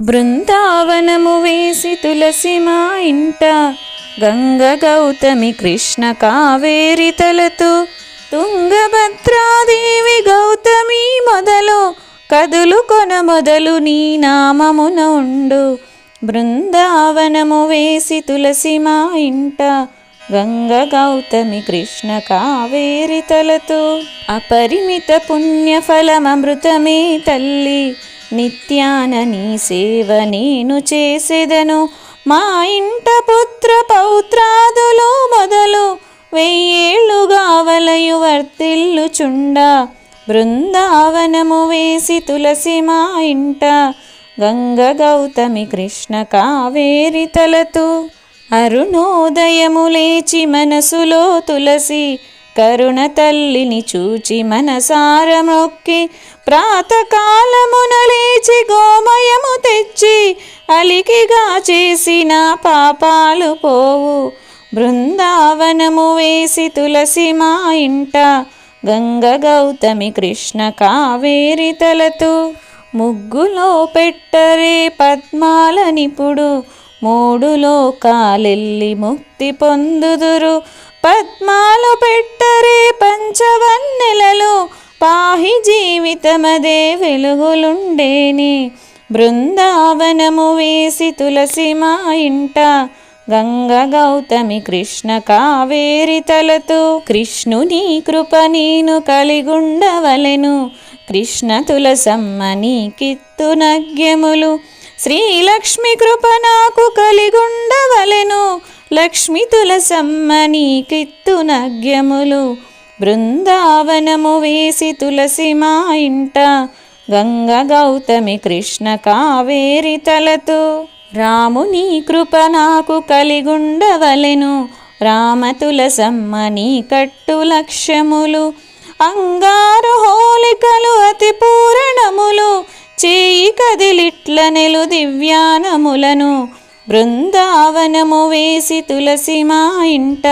బృందావనము వేసి తులసి మా ఇంట గంగ గౌతమి కృష్ణ కావేరి తలతు తుంగభద్రాదేవి గౌతమి మొదలు కదులు కొన మొదలు నీ నామమున ఉండు. బృందావనము వేసి తులసి మా ఇంట గంగ గౌతమి కృష్ణ కావేరి తలతు. అపరిమిత పుణ్యఫలమృతమే తల్లి నిత్యాన నీ సేవ నేను చేసేదను. మా ఇంట పుత్ర పౌత్రాదులు మొదలు వెయ్యేళ్ళుగా వలయు వర్తిల్లుచుండ. బృందావనము వేసి తులసి మా ఇంట గంగ గౌతమి కృష్ణ కావేరి తలతు. అరుణోదయము లేచి మనసులో తులసి కరుణ తల్లిని చూచి మనసార మొక్కి ప్రాతకాలమున లేచి గోమయము తెచ్చి అలికిగా చేసిన పాపాలు పోవు. బృందావనము వేసి తులసి మా ఇంట గంగ గౌతమి కృష్ణ కావేరి తలతు ముగ్గులో పెట్టరే పద్మాలనిపుడు. మూడు లోకాలెల్లి ముక్తి పొందుదురు. పద్మాలు పెట్టరే పంచవన్నెలలో పాహి జీవితమదే వెలుగులుండేని. బృందావనము వేసి తులసి మా ఇంట గంగ గౌతమి కృష్ణ కావేరి తలతు కృష్ణుని కృప నేను కలిగుండవలెను. కృష్ణ తులసమ్మ నీ కిత్తు నగ్యములు శ్రీలక్ష్మి కృప నాకు కలిగుండ లక్ష్మి తులసమ్మ నీ నగ్యములు బృందావనము వేసి తులసి మా ఇంట గంగ గౌతమి కృష్ణ కావేరి తలతు. రాముని కృప నాకు కలిగుండవలెను రామ తులసమ్మ నీ కట్టు లక్ష్యములు. అంగారు హోలికలు అతి పూరణములు చేయి కదిలిట్ల నెలు దివ్యానములను. బృందావనము వేసి తులసి మా ఇంట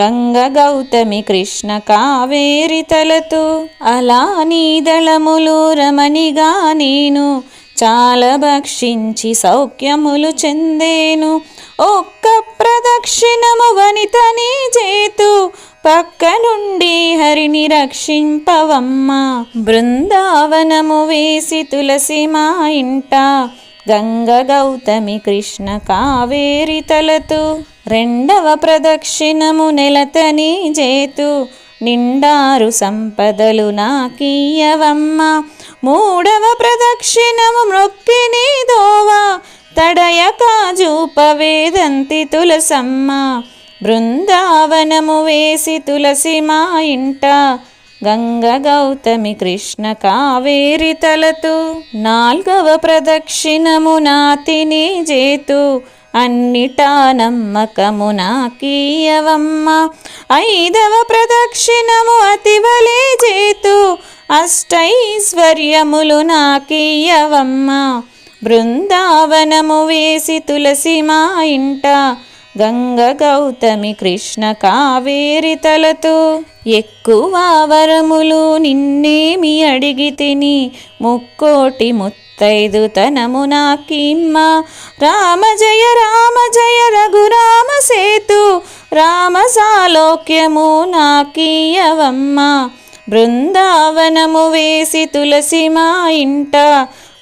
గంగ గౌతమి కృష్ణ కావేరి తలతు. అలా నీదళములు రమణిగా నేను చాలా భక్షించి సౌఖ్యములు చెందేను. ఒక్క ప్రదక్షిణము వనితని చేతు పక్క నుండి హరిని రక్షింపవమ్మ. బృందావనము వేసి తులసి మా ఇంట గంగ గౌతమి కృష్ణ కావేరి తలతు రెండవ ప్రదక్షిణము నెలతని చేతు నిండారు సంపదలు నాకీయవమ్మ మూడవ ప్రదక్షిణము మొక్కిని దోవా తడయక జూపవేదంతి తులసమ్మ. బృందావనము వేసి తులసి మా ఇంట గంగ గౌతమి కృష్ణ కావేరి తలతు నాల్గవ ప్రదక్షిణము నాతిని జేతు అన్నిటా నమ్మకము నాకీయవమ్మ. ఐదవ ప్రదక్షిణము అతివలే జేతు అష్టైశ్వర్యములు నాకీయవమ్మ. బృందావనము వేసి తులసి మా ఇంట గంగ గౌతమి కృష్ణ కావేరి తలతు ఎక్కువ వరములు నిన్నేమి అడిగి తిని ముక్కోటి ముత్తైదు తనము నాకిమ్మ. రామ జయ రామ జయ రఘురామ సేతు రామ సాలోక్యము నాకీయవమ్మ. బృందావనము వేసి తులసి మా ఇంట.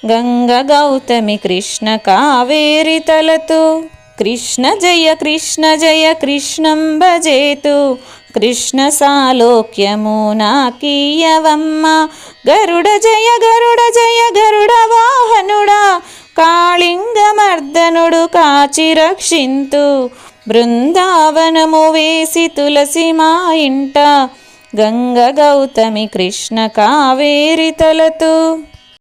గంగ గౌతమి కృష్ణ కావేరి తలతు కృష్ణ జయ కృష్ణ జయ కృష్ణం భజేతు. కృష్ణ సాలోక్యము నాకీయవమ్మ. గరుడ జయ గరుడ జయ గరుడ వాహనుడా. కాళింగమర్దనుడు కాచి రక్షింతు. బృందావనము వేసి తులసి మా ఇంట. గంగ గౌతమి కృష్ణ కావేరి తలతు.